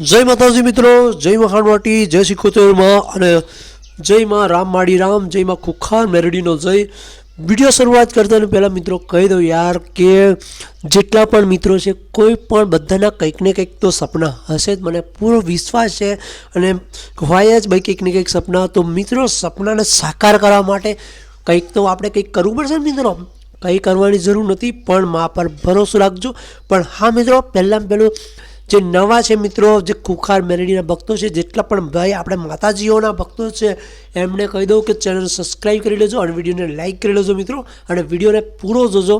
જય માતાજી મિત્રો, જય મહાનવાટી જય સિકોતેરમાં અને જય માં રામ માડી રામ, જય માં ખુખાર મેરડીનો જય. વીડિયો શરૂઆત કરતા પહેલાં મિત્રો કહી દઉં યાર કે જેટલા પણ મિત્રો છે, કોઈ પણ બધાના કંઈક ને કંઈક તો સપના હશે જ. મને પૂરો વિશ્વાસ છે અને હોય જ ભાઈ કંઈક ને કંઈક સપના. તો મિત્રો, સપનાને સાકાર કરવા માટે કંઈક તો આપણે કંઈક કરવું પડશે ને મિત્રો. કંઈ કરવાની જરૂર નથી, પણ મા પર ભરોસો રાખજો. પણ હા મિત્રો, પહેલાં પહેલું જે નવા છે મિત્રો, જે ખુખાર મેલેડીના ભક્તો છે, જેટલા પણ ભાઈ આપણે માતાજીઓના ભક્તો છે, એમને કહી દઉં કે ચેનલ સબસ્ક્રાઈબ કરી લેજો અને વિડીયોને લાઇક કરી લેજો મિત્રો. અને વિડીયોને પૂરો જોજો.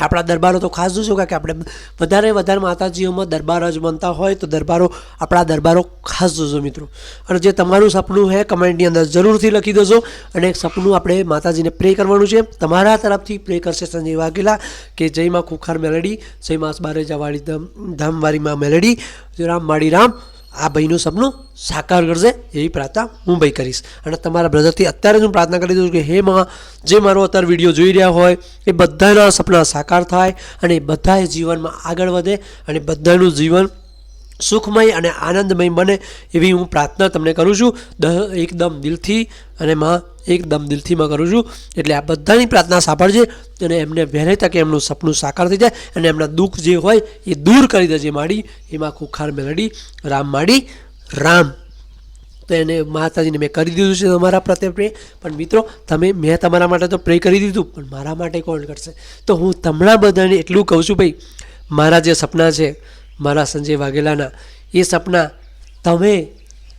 આપણા દરબારો તો ખાસ જોજો કે આપણે વધારે વધારે માતાજીઓમાં દરબાર જ બનતા હોય તો દરબારો આપણા દરબારો ખાસ જોજો મિત્રો. અને જે તમારું સપનું છે કમેન્ટની અંદર જરૂરથી લખી દેજો. અને એક સપનું આપણે માતાજીને પ્રે કરવાનું છે. તમારા તરફથી પ્રે કરશે સંજય વાઘેલા કે જય માં ખુખાર મેલડી જય માં બારે જવાળી ધમ ધામવાળી મેલેડી. રામ, માળી રામ. આ ભાઈનું સપનું સાકાર કરશે એવી પ્રાર્થના હું ભાઈ કરીશ. અને તમારા બ્રધરથી અત્યારે જ હું પ્રાર્થના કરી દઉં કે, હે માં જે મારો અત્યારે વીડિયો જોઈ રહ્યા હોય, એ બધાના સપના સાકાર થાય અને એ બધાએ જીવનમાં આગળ વધે અને બધાનું જીવન સુખમય અને આનંદમય બને. એવી હું પ્રાર્થના તમને કરું છું. એકદમ દિલથી અને માં એકદમ દિલથી માં કરું છું. એટલે આ બધાની પ્રાર્થના સાંભળજે અને એમને વહેલી તકે એમનું સપનું સાકાર થઈ જાય અને એમના દુઃખ જે હોય એ દૂર કરી દેજે માડી. એમાં ખુખાર મેલડી, રામ માડી, રામ. તો એને માતાજીને મેં કરી દીધું છે તમારા પ્રત્યે પ્રે. પણ મિત્રો, તમે, મેં તમારા માટે તો પ્રે કરી દીધું, પણ મારા માટે કોણ કરશે? તો હું તમને બધાને એટલું કહું છું ભાઈ, મારા જે સપના છે, મારા સંજય વાઘેલાના, એ સપના તમે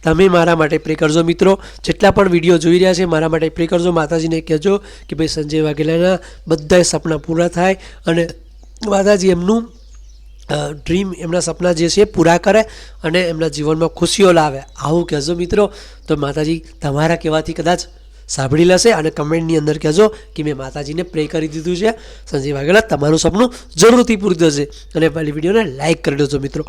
તમે મારા માટે પ્રે કરજો મિત્રો. જેટલા પણ વીડિયો જોઈ રહ્યા છે, મારા માટે પ્રે કરજો. માતાજીને કહેજો કે ભાઈ સંજય વાઘેલાના બધા સપના પૂરા થાય અને માતાજી એમનું ડ્રીમ એમના સપના જે છે પૂરા કરે અને એમના જીવનમાં ખુશીઓ લાવે. આવું કહેજો મિત્રો. તો માતાજી તમારા કહેવાથી કદાચ સાંભળી લેશે અને કમેન્ટની અંદર કહેજો કે મેં માતાજીને પ્રે કરી દીધું છે. સંજય વાઘેલા, તમારું સપનું જરૂરથી પૂરું થશે. અને પહેલી વિડીયોને લાઇક કરી દેજો મિત્રો.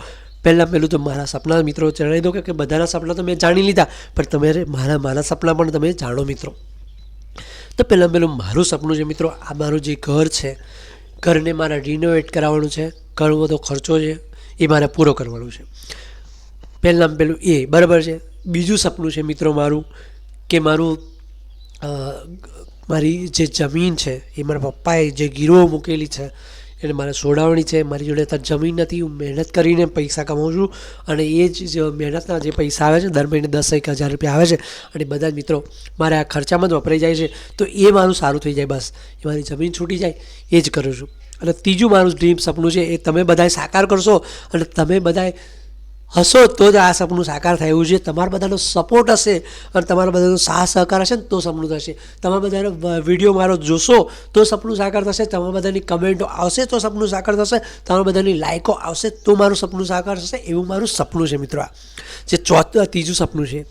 પહેલાં પહેલું તો મારા સપના મિત્રો જણાવી દો કે બધાના સપના તો મેં જાણી લીધા, પણ તમે મારા મારા સપના પણ તમે જાણો મિત્રો. તો પહેલાં પહેલું મારું સપનું છે મિત્રો, આ મારું જે ઘર છે, ઘરને મારે રિનોવેટ કરાવવાનું છે, ઘણો બધો ખર્ચો છે, એ મારે પૂરો કરવાનો છે. પહેલાં પહેલું એ, બરાબર છે? બીજું સપનું છે મિત્રો મારું, કે મારું મારી જે જમીન છે, એ મારા પપ્પાએ જે ગીરો મૂકેલી છે એને મારે સોડાવણી છે, મારી જોડે અત્યારે જમીન નથી, હું મહેનત કરીને પૈસા કમાઉં છું અને એ જે મહેનતના જે પૈસા આવે છે, દર મહિને દસ એક હજાર રૂપિયા આવે છે અને બધા જ મિત્રો મારે આ ખર્ચામાં જ વપરાઈ જાય છે, તો એ મારું સારું થઈ જાય બસ. એ મારી જમીન છૂટી જાય, એ જ કરું છું. અને ત્રીજું મારું ડ્રીમ સપનું છે, એ તમે બધાએ સાકાર કરશો અને તમે બધાએ હશો તો જ આ સપનું સાકાર થાય એવું છે. તમારા બધાનો સપોર્ટ હશે અને તમારા બધાનો સાહ સહકાર હશે ને તો સપનું થશે. તમારા બધાનો વીડિયો મારો જોશો તો સપનું સાકાર થશે. તમારા બધાની કમેન્ટો આવશે તો સપનું સાકાર થશે. તમારા બધાની લાઇકો આવશે તો મારું સપનું સાકાર થશે. એવું મારું સપનું છે મિત્રો જે ચોથું, ત્રીજું સપનું છે.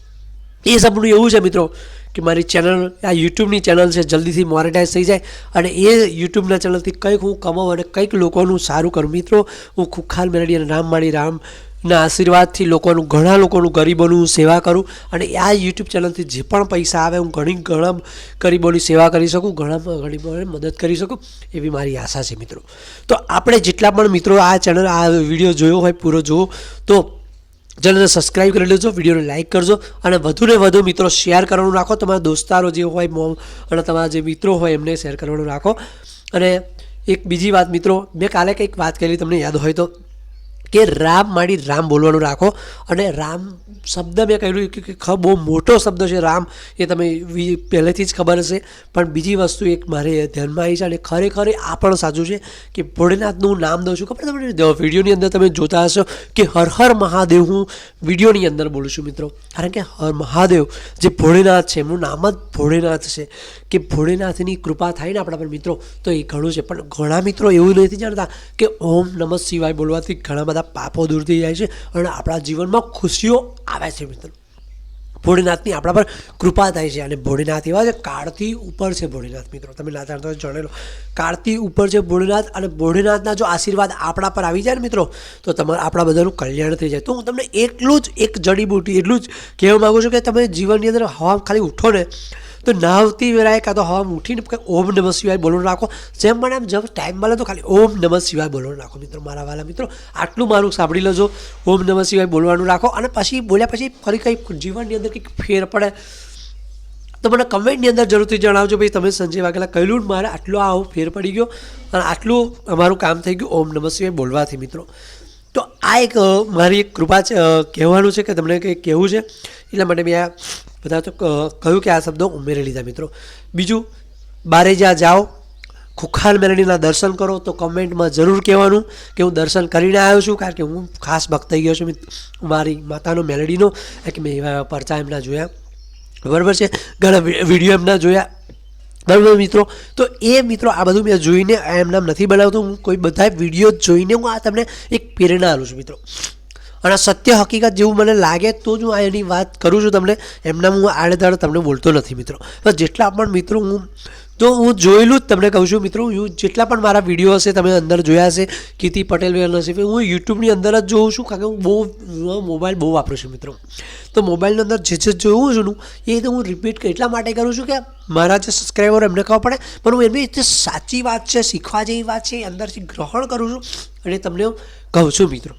એ સપનું એવું છે મિત્રો કે મારી ચેનલ આ યુટ્યુબની ચેનલ છે. જલ્દીથી મોનેટાઈઝ થઈ જાય અને એ યુટ્યુબના ચેનલથી કંઈક હું કમાઉં અને કંઈક લોકોનું સારું કરું. મિત્રો, હું ખુખાલ મેલડી અને રામ માળી રામ ના આશીર્વાદથી લોકોનું, ઘણા લોકોનું ગરીબોનું સેવા કરું અને આ યુટ્યુબ ચેનલથી જે પણ પૈસા આવે, હું ઘણી ઘણા ગરીબોની સેવા કરી શકું, ઘણા ગરીબોને મદદ કરી શકું, એવી મારી આશા છે મિત્રો. તો આપણે જેટલા પણ મિત્રો આ ચેનલ આ વીડિયો જોયો હોય, પૂરો જુઓ તો ચેનલને સબસ્ક્રાઈબ કરી લેજો વિડીયોને લાઇક કરજો અને વધુને વધુ મિત્રો શેર કરવાનું રાખો. તમારા દોસ્તારો જે હોય મોમ અને તમારા જે મિત્રો હોય, એમને શેર કરવાનું રાખો. અને એક બીજી વાત મિત્રો, મેં કાલે કંઈક વાત કરી તમને યાદ હોય તો કે રામ માડી રામ બોલવાનું રાખો. અને રામ શબ્દ મેં કહ્યું કે ખ બહુ મોટો શબ્દ છે રામ, એ તમે પહેલેથી જ ખબર હશે. પણ બીજી વસ્તુ એક મારે ધ્યાનમાં આવી છે અને ખરેખર આ પણ સાચું છે કે ભોળેનાથનું નામ દઉં છું. ખબર તમને? વિડીયોની અંદર તમે જોતા હશો કે હર હર મહાદેવ હું વિડીયોની અંદર બોલું છું મિત્રો. કારણ કે હર મહાદેવ જે ભોળેનાથ છે, એમનું નામ જ ભોળેનાથ છે. કે ભોળેનાથની કૃપા થાય ને આપણા પર મિત્રો, તો એ ઘણું છે. પણ ઘણા મિત્રો એવું નથી જાણતા કે ઓમ નમઃ શિવાય બોલવાથી ઘણા બધા પાપો દૂર થઈ જાય છે અને આપણા જીવનમાં ખુશીઓ આવે છે મિત્રો ભોળેનાથની આપણા પર કૃપા થાય છે અને ભોળેનાથ એવા છે, કાળથી ઉપર છે ભોળેનાથ મિત્રો. તમે ના જાણતા જાણેલો કાળથી ઉપર છે ભોળેનાથ અને ભોળેનાથના જો આશીર્વાદ આપણા પર આવી જાય ને મિત્રો, તો તમારા આપણા બધાનું કલ્યાણ થઈ જાય. તો હું તમને એટલું જ, એક જડીબૂટી, એટલું જ કહેવા માગું છું કે તમે જીવનની અંદર હવા ખાલી ઉઠો ને તો નાવતી વેળાએ કાં તો હવા ઉઠીને ઓમ નમઃ શિવાય બોલવાનું રાખો. જેમ મને આમ જેમ ટાઈમ મળે તો ખાલી ઓમ નમઃ શિવાય બોલવાનું રાખો મિત્રો, મારા વાલા મિત્રો. આટલું મારું સાંભળી લેજો. ઓમ નમઃ શિવાય બોલવાનું રાખો અને પછી બોલ્યા પછી ફરી કંઈક જીવનની અંદર કંઈક ફેર પડે. તો મને કમેન્ટની અંદર જરૂરથી જણાવજો ભાઈ, તમે સંજય વાઘેલા કહ્યું મારે આટલો આવો ફેર પડી ગયો અને આટલું અમારું કામ થઈ ગયું ઓમ નમઃ શિવાય બોલવાથી મિત્રો. તો આ એક મારી એક કૃપા છે કહેવાનું છે કે તમને કંઈક કહેવું છે. એટલા માટે મેં આ બધા તો કહ્યું કે આ શબ્દો ઉમેરી લીધા મિત્રો. બીજું, બારે જ્યાં જાઓ ખુખાર મેલડીના દર્શન કરો, તો કમેન્ટમાં જરૂર કહેવાનું કે હું દર્શન કરીને આવ્યો છું, કારણ કે હું ખાસ ભક્ત ગયો છું મારી માતાનો મેલડીનો કે મેં એવા પરચા એમના જોયા. બરાબર છે? ઘણા વીડિયો એમના જોયા. બરાબર મિત્રો? તો એ મિત્રો આ બધું મેં જોઈને એમ નામ નથી બનાવતો. હું કોઈ બધા વીડિયો જોઈને હું આ તમને એક પ્રેરણા આપું છું મિત્રો. અને સત્ય હકીકત જેવું મને લાગે તો જ હું આ એની વાત કરું છું તમને. એમના હું આડેધાડ તમને બોલતો નથી, મિત્રો. બસ જેટલા પણ મિત્રો હું તો હું જોયેલું જ તમને કહું છું, મિત્રો. હું જેટલા પણ મારા વીડિયો હશે તમે અંદર જોયા હશે, કીર્તિ પટેલ વેલ હશે હું યુટ્યુબની અંદર જ જોઉં છું, કારણ કે હું બહુ મોબાઈલ બહુ વાપરું છું, મિત્રો. તો મોબાઈલની અંદર જે જે જોઉં છું એ તો હું રિપીટ એટલા માટે કરું છું કે મારા જે સબસ્ક્રાઈબર એમને ખબર પડે, પણ હું એમની જે સાચી વાત છે, શીખવા જેવી વાત છે, એ અંદરથી ગ્રહણ કરું છું અને તમને કહું છું, મિત્રો.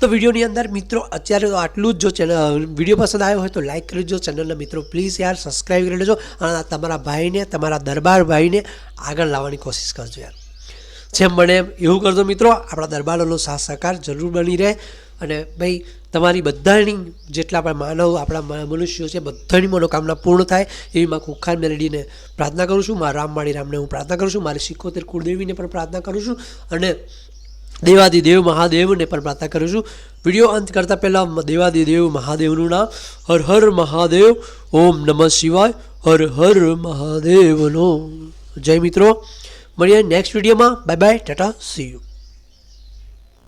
તો વિડીયોની અંદર મિત્રો અત્યારે તો આટલું જ જો ચેનલ વીડિયો પસંદ આવ્યો હોય તો લાઈક કરી દેજો. ચેનલના મિત્રો પ્લીઝ યાર સબસ્ક્રાઈબ કરી લેજો અને તમારા ભાઈને, તમારા દરબાર ભાઈને આગળ લાવવાની કોશિશ કરજો યાર. જેમ બને એવું કરજો મિત્રો. આપણા દરબારોનો સાથ સહકાર જરૂર બની રહે. અને ભાઈ, તમારી બધાની જેટલા પણ માનવ આપણા મનુષ્યો છે, બધાની મનોકામના પૂર્ણ થાય. એવી માં કુખાર મેલડીને પ્રાર્થના કરું છું. મારા રામમાળી રામને હું પ્રાર્થના કરું છું. મારી સિકોતેર કુળદેવીને પણ પ્રાર્થના કરું છું. અને દેવાદિદેવ મહાદેવને પણ પ્રાર્થના કરું છું. વીડિયો અંત કરતાં પહેલાં દેવાદિદેવ મહાદેવનું નામ, હર હર મહાદેવ, ઓમ નમઃ શિવાય, હર હર મહાદેવનો. જય મિત્રો, મળીએ નેક્સ્ટ વિડીયોમાં. Bye bye tata see you